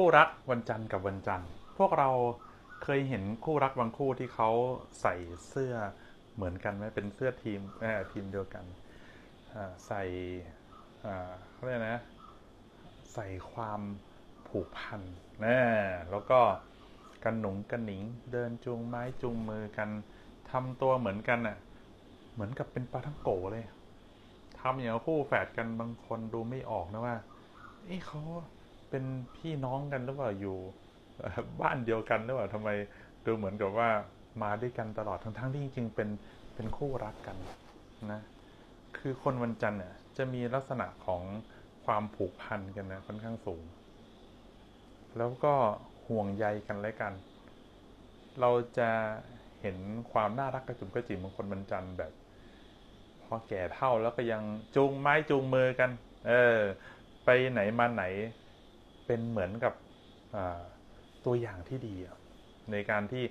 คู่รักวันจันทร์กับวันจันทร์ พวกเราเคยเห็นคู่รักบางคู่ที่เขาใส่เสื้อเหมือนกันไหมเป็นเสื้อทีมเอ่อทีมเดียวกันใส่อ่าเขาเรียกนะ ใส่ความผูกพันนะแล้วก็กันหนุงกันหนิง เดินจูงไม้จูงมือกันทำตัวเหมือนกันน่ะ เหมือนกับเป็นปลาทั้งโกเลยทำอย่างคู่แฝดกันบางคนดูไม่ออกนะว่าเอ๊ะเขา เป็นพี่น้องกันหรือเปล่าอยู่บ้านเดียวกันหรือเปล่าทำไมดูเหมือนกับว่ามาด้วยกันตลอดทั้งๆที่จริงๆเป็นเป็นคู่รักกันนะคือคนวันจันทร์เนี่ยจะมีลักษณะของความผูกพันกันนะค่อนข้างสูง แล้วก็ห่วงใยกันและกัน เราจะเห็นความน่ารักกระจุมกระจิ๋มของคนวันจันทร์แบบ พอแก่เท่าแล้วก็ยังจูงไม้จูงมือกัน เออ ไปไหนมาไหน เป็นเหมือนกับตัวอย่างที่ดี ในการที่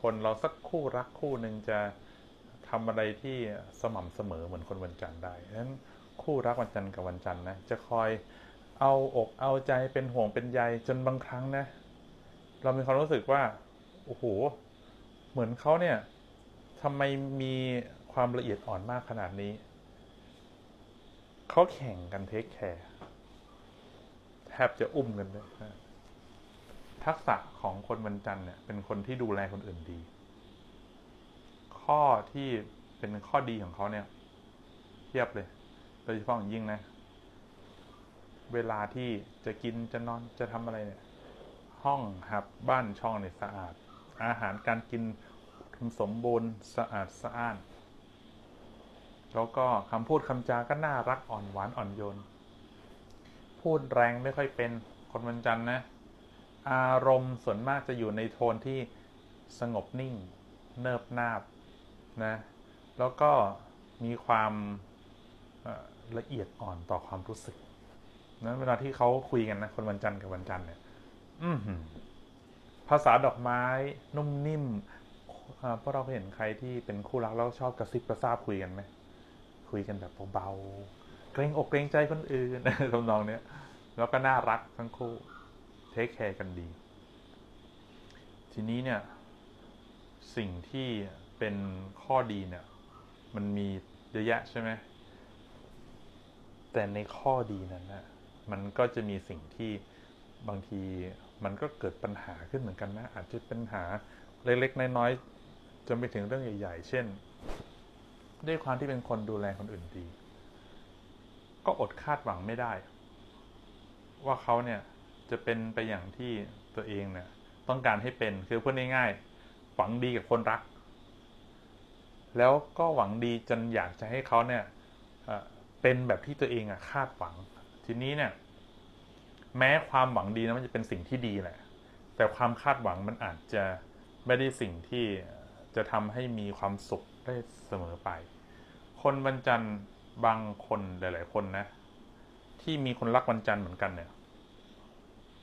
คนเราสักคู่รักคู่หนึ่งจะทำอะไรที่สม่ำเสมอเหมือนคนวันจันทร์ได้ดังนั้นคู่รักวันจันทร์กับวันจันทร์นะจะคอยเอาอกเอาใจเป็นห่วงเป็นใยจนบางครั้งนะ เรามีความรู้สึกว่าโอ้โหเหมือนเขาเนี่ยทำไมมีความละเอียดอ่อนมากขนาดนี้เขาแข่งกันเทคแคร์ บจะอุ้มกันเลยทักษะของคนวันจันทร์เนี่ย เป็นคนที่ดูแลคนอื่นดี ข้อที่เป็นข้อดีของเขาเนี่ยเทียบเลย โดยเฉพาะอย่างยิ่งนะ เวลาที่จะกินจะนอนจะทำอะไรเนี่ย ห้องหับบ้านช่องเนี่ยสะอาด อาหารการกินสมบูรณ์สะอาดสะอ้าน แล้วก็คำพูดคำจาก็น่ารักอ่อนหวานอ่อนโยน พูดแรงไม่ค่อยเป็นคนวันจันทร์นะ อารมณ์ส่วนมากจะอยู่ในโทนที่สงบนิ่ง เนิบนาบนะ แล้วก็มีความละเอียดอ่อนต่อความรู้สึกนั้นเวลาที่เขาคุยกันนะ คนวันจันทร์กับวันจันทร์เนี่ยอืภาษาดอกไม้นุ่มนิ่มพวกเราเคยเห็นใครที่เป็นคู่รักแล้วชอบกระซิบกระซาบคุยกันไหม คุยกันแบบเบาๆ เกรงอกเกรงใจคนอื่นทำนองเนี้ยแล้วก็น่ารักทั้งคู่เทคแคร์กันดี ทีนี้เนี่ย สิ่งที่เป็นข้อดีเนี่ย มันมีเยอะแยะใช่ไหมแต่ในข้อดีนั้นนะมันก็จะมีสิ่งที่บางทีมันก็เกิดปัญหาขึ้นเหมือนกันนะ อาจจะเป็นปัญหาเล็กๆน้อยๆจนไปถึงเรื่องใหญ่ ๆ เช่น ด้วยความที่เป็นคนดูแลคนอื่นดี ก็อดคาดหวังไม่ได้ ว่าเขาเนี่ยจะเป็นไปอย่างที่ตัวเองเนี่ยต้องการให้เป็นคือพูดง่ายๆหวังดีกับคนรัก แล้วก็หวังดีจนอยากจะให้เขาเนี่ยเป็นแบบที่ตัวเองอะคาดหวัง ทีนี้เนี่ย แม้ความหวังดีนะมันจะเป็นสิ่งที่ดีแหละ แต่ความคาดหวังมันอาจจะไม่ได้สิ่งที่จะทำให้มีความสุขได้เสมอไป คนวันจันทร์ บางคนหลาย ๆ คนนะ ที่มีคนรักวันจันทร์เหมือนกันเนี่ย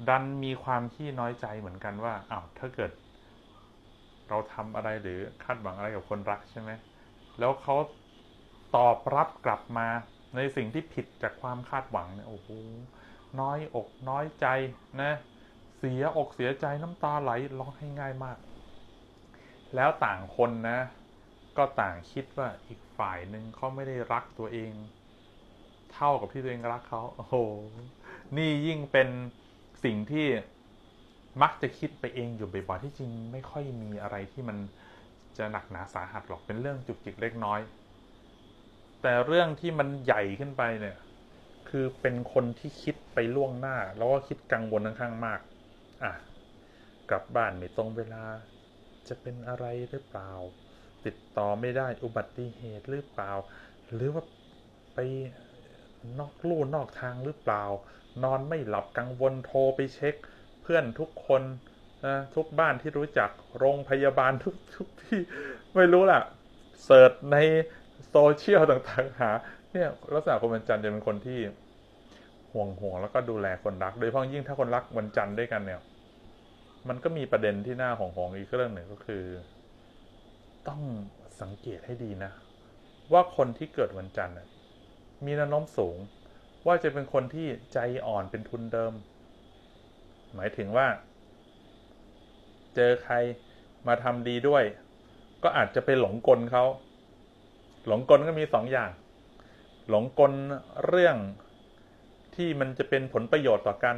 ดันมีความที่น้อยใจเหมือนกันว่าอ้าวถ้าเกิด เราทำอะไรหรือคาดหวังอะไรกับคนรักใช่ไหมแล้วเขาตอบรับกลับมาในสิ่งที่ผิดจากความคาดหวังเนี่ยโอ้โหน้อยอกน้อยใจนะ เสียอกเสียใจน้ำตาไหลร้องให้ง่ายมาก แล้วต่างคนนะ ก็ต่างคิดว่าอีกฝ่ายหนึ่งเขาไม่ได้รักตัวเอง เท่ากับที่ตัวเองรักเขาโอ้โหนี่ยิ่งเป็นสิ่งที่มักจะคิดไปเองอยู่บ่อยๆที่จริงไม่ค่อยมีอะไรที่มันจะหนักหนาสาหัสหรอกเป็นเรื่องจุกจิกเล็กน้อย แต่เรื่องที่มันใหญ่ขึ้นไปเนี่ย คือเป็นคนที่คิดไปล่วงหน้า แล้วก็คิดกังวลค่อนข้างมาก อะ กลับบ้านไม่ตรงเวลาจะเป็นอะไรหรือเปล่า ติดต่อไม่ได้อุบัติเหตุหรือเปล่า หรือว่าไปนอกลู่นอกทางหรือเปล่า นอนไม่หลับกังวลโทรไปเช็ค เพื่อนทุกคนนะทุกบ้านที่รู้จักโรงพยาบาลทุกทุกที่ไม่รู้ล่ะเสิร์ชในโซเชียลต่างๆหาเนี่ยลักษณะคนวันจันทร์จะเป็นคนที่ห่วงห่วงแล้วก็ดูแลคนรัก โดยเฉพาะยิ่งถ้าคนรักวันจันทร์ด้วยกันเนี่ย มันก็มีประเด็นที่น่าห่วงห่วงอีกเรื่องหนึ่งก็คือ ต้องสังเกตให้ดีนะ ว่าคนที่เกิดวันจันทร์มีแนวโน้มสูง ว่าจะเป็นคนที่ใจอ่อนเป็นทุนเดิม หมายถึงว่า เจอใครมาทำดีด้วย ก็อาจจะไปหลงกลเขาหลงกลก็มีสองอย่าง หลงกลเรื่องที่มันจะเป็นผลประโยชน์ต่อกัน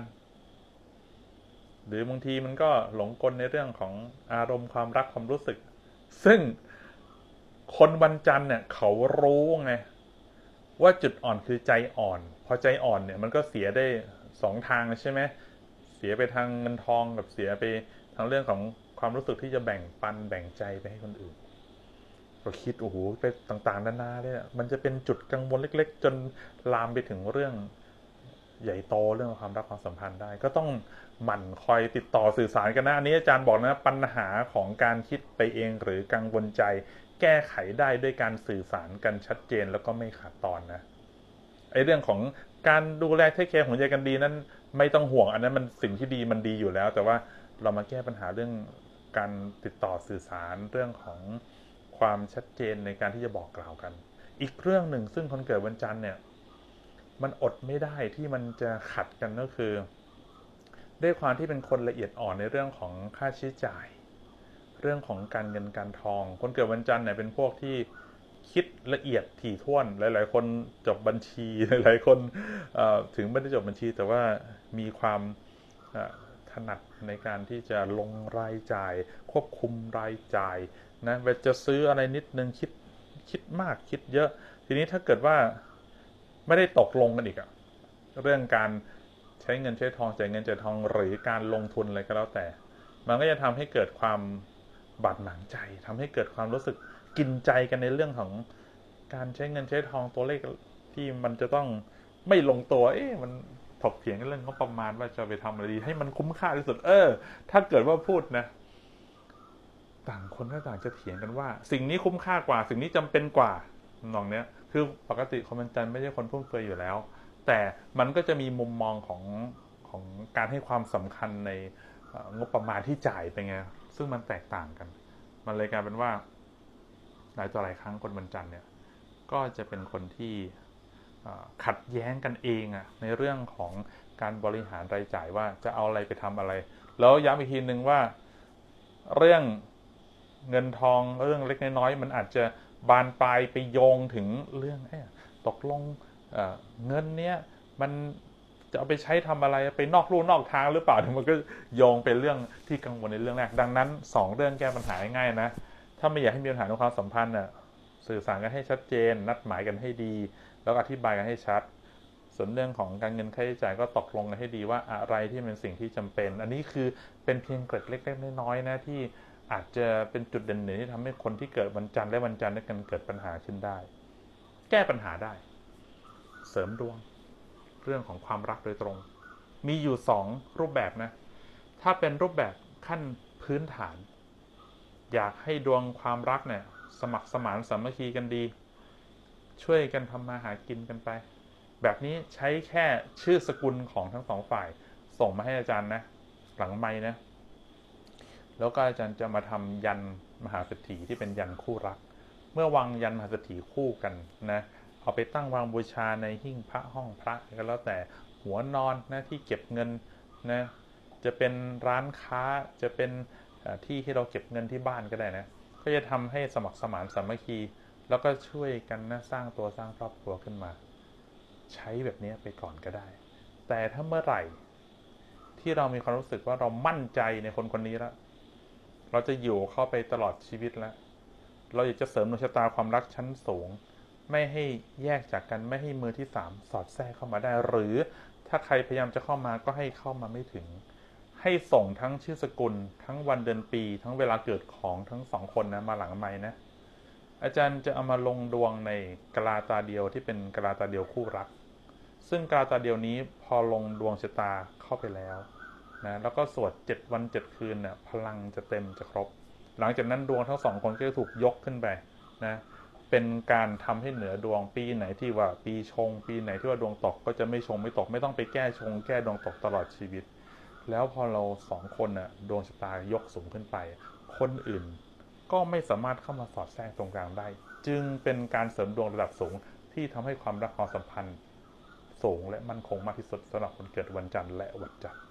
หรือบางทีมันก็หลงกลในเรื่องของอารมณ์ความรักความรู้สึก ซึ่งคนวันจันทร์เนี่ยเขารู้ไงว่าจุดอ่อนคือใจอ่อน พอใจอ่อนเนี่ยมันก็เสียได้สองทางใช่ไหมเสียไปทางเงินทองกับเสียไปทางเรื่องของความรู้สึกที่จะแบ่งปันแบ่งใจไปให้คนอื่นก็คิดโอ้โหไปต่างๆนานาเนี่ยมันจะเป็นจุดกังวลเล็ก ๆ จนลามไปถึงเรื่อง ใหญ่โตเรื่องความรักความสัมพันธ์ได้ ก็ต้องหมั่นคอยติดต่อสื่อสารกันนะอันนี้อาจารย์บอกนะปัญหาของการคิดไปเองหรือกังวลใจ แก้ไขได้ด้วยการสื่อสารกันชัดเจนแล้วก็ไม่ขาดตอนนะไอเรื่องของการดูแลเทคแคร์หัวใจกันดีนั้น ไม่ต้องห่วงอันนั้นมันสิ่งที่ดีมันดีอยู่แล้ว แต่ว่าเรามาแก้ปัญหาเรื่องการติดต่อสื่อสารเรื่องของความชัดเจนในการที่จะบอกกล่าวกัน อีกเรื่องหนึ่งซึ่งคนเกิดวันจันทร์เนี่ย มันอดไม่ได้ที่มันจะขัดกันก็คือ ด้วยความที่เป็นคนละเอียดอ่อนในเรื่องของค่าใช้จ่าย เรื่องของการเงินการทอง คนเกิดวันจันทร์เนี่ยเป็นพวกที่คิดละเอียดถี่ถ้วน หลาย ๆ คนจบบัญชีหลาย ๆ คนถึงไม่ได้จบบัญชี แต่ว่ามีความถนัดในการที่จะลงรายจ่าย ควบคุมรายจ่ายนะเวลาจะซื้ออะไรนิดนึงคิดคิดมากคิดเยอะ ทีนี้ถ้าเกิดว่า ไม่ได้ตกลงกันอีกอะเรื่องการใช้เงินใช้ทองจ่ายเงินจ่ายทองหรือการลงทุนอะไรก็แล้วแต่ มันก็จะทำให้เกิดความบาดหมางใจทำให้เกิดความรู้สึกกินใจกันในเรื่องของการใช้เงินใช้ทองตัวเลขที่มันจะต้องไม่ลงตัว เอ๊ะมันถกเถียงกันเรื่องงบประมาณว่าจะไปทำอะไรดี ให้มันคุ้มค่าที่สุด เออ ถ้าเกิดว่าพูดนะ ต่างคนก็ต่างจะเถียงกันว่า สิ่งนี้คุ้มค่ากว่า สิ่งนี้จำเป็นกว่า นองเนี้ย คือปกติคนมันจันทร์ไม่ใช่คนฟุ่มเฟือยอยู่แล้ว แต่มันก็จะมีมุมมองของของการให้ความสำคัญในงบประมาณที่จ่ายไปไงซึ่งมันแตกต่างกัน มันเลยกลายเป็นว่า หลายต่อหลายครั้งคนบรรจันทร์เนี่ย ก็จะเป็นคนที่ขัดแย้งกันเองอะในเรื่องของการบริหารรายจ่ายว่าจะเอาอะไรไปทำอะไร แล้วย้ำอีกทีนึงว่า เรื่องเงินทองเรื่องเล็กน้อยมันอาจจะ บานปลายไปโยงถึงเรื่องอตกลงเเงินเนี้ยมันจะเอาไปใช้ทำอะไรไปนอกลู่นอกทางหรือเปล่ามันก็โยงเป็นเรื่องที่กังวลในเรื่องแรก ดังนั้นสองเรื่องแก้ปัญหาง่ายๆนะ ถ้าไม่อยากให้มีปัญหาในความสัมพันธ์น่ะสื่อสารกันให้ชัดเจน นัดหมายกันให้ดี แล้วอธิบายกันให้ชัด ส่วนเรื่องของการเงินค่าใช้จ่ายก็ตกลงกันให้ดีว่าอะไรที่เป็นสิ่งที่จำเป็น อันนี้คือเป็นเพียงเกร็ดเล็กๆน้อยๆนะที่ อาจจะเป็นจุดเด่นๆที่ทำให้คนที่เกิดวันจันทร์และวันจันทร์ด้วยกันเกิดปัญหาขึ้นได้ แก้ปัญหาได้ เสริมดวง เรื่องของความรักโดยตรง มีอยู่สองรูปแบบนะ ถ้าเป็นรูปแบบขั้นพื้นฐาน อยากให้ดวงความรักเนี่ย สมัครสมานสามัคคีกันดี ช่วยกันทำมาหากินกันไป แบบนี้ใช้แค่ชื่อสกุลของทั้งสองฝ่าย ส่งมาให้อาจารย์นะ หลังไม่นะ แล้วก็อาจารย์จะมาทำยันมหาเศรษฐีที่เป็นยันคู่รัก เมื่อวางยันมหาเศรษฐีคู่กันนะเอาไปตั้งวางบูชาในหิ้งพระห้องพระก็แล้วแต่หัวนอนนะที่เก็บเงินนะจะเป็นร้านค้าจะเป็นที่ที่เราเก็บเงินที่บ้านก็ได้นะก็จะทำให้สมัครสมานสามัคคี แล้วก็ช่วยกันนะสร้างตัวสร้างครอบครัวขึ้นมา ใช้แบบนี้ไปก่อนก็ได้ แต่ถ้าเมื่อไหร่ที่เรามีความรู้สึกว่าเรามั่นใจในคนคนนี้แล้ว เราจะอยู่เข้าไปตลอดชีวิตแล้ว เราอยากจะเสริมดวงชะตาความรักชั้นสูง ไม่ให้แยกจากกันไม่ให้มือที่สามสอดแทรกเข้ามาได้ หรือถ้าใครพยายามจะเข้ามาก็ให้เข้ามาไม่ถึง ให้ส่งทั้งชื่อสกุล ทั้งวันเดือนปี ทั้งเวลาเกิดของทั้งสองคนนะมาหลังไม่นะอาจารย์จะเอามาลงดวงในกลาตาเดียวที่เป็นกลาตาเดียวคู่รัก ซึ่งกลาตาเดียวนี้พอลงดวงชะตาเข้าไปแล้ว นะแล้วก็สวด7วัน7คืนเนี่ยพลังจะเต็มจะครบ หลังจากนั้นดวงทั้งสองคนก็จะถูกยกขึ้นไปนะเป็นการทำให้เหนือดวงปีไหนที่ว่าปีชง ปีไหนที่ว่าดวงตกก็จะไม่ชงไม่ตกไม่ต้องไปแก้ชง แก้ดวงตกตลอดชีวิต แล้วพอเราสองคนน่ะดวงชะตายกสูงขึ้นไป คนอื่นก็ไม่สามารถเข้ามาสอดแทรกตรงกลางได้ จึงเป็นการเสริมดวงระดับสูงที่ทำให้ความรักความสัมพันธ์สูงและมั่นคงมากที่สุดสำหรับคนเกิดวันจันทร์และวันจันทร์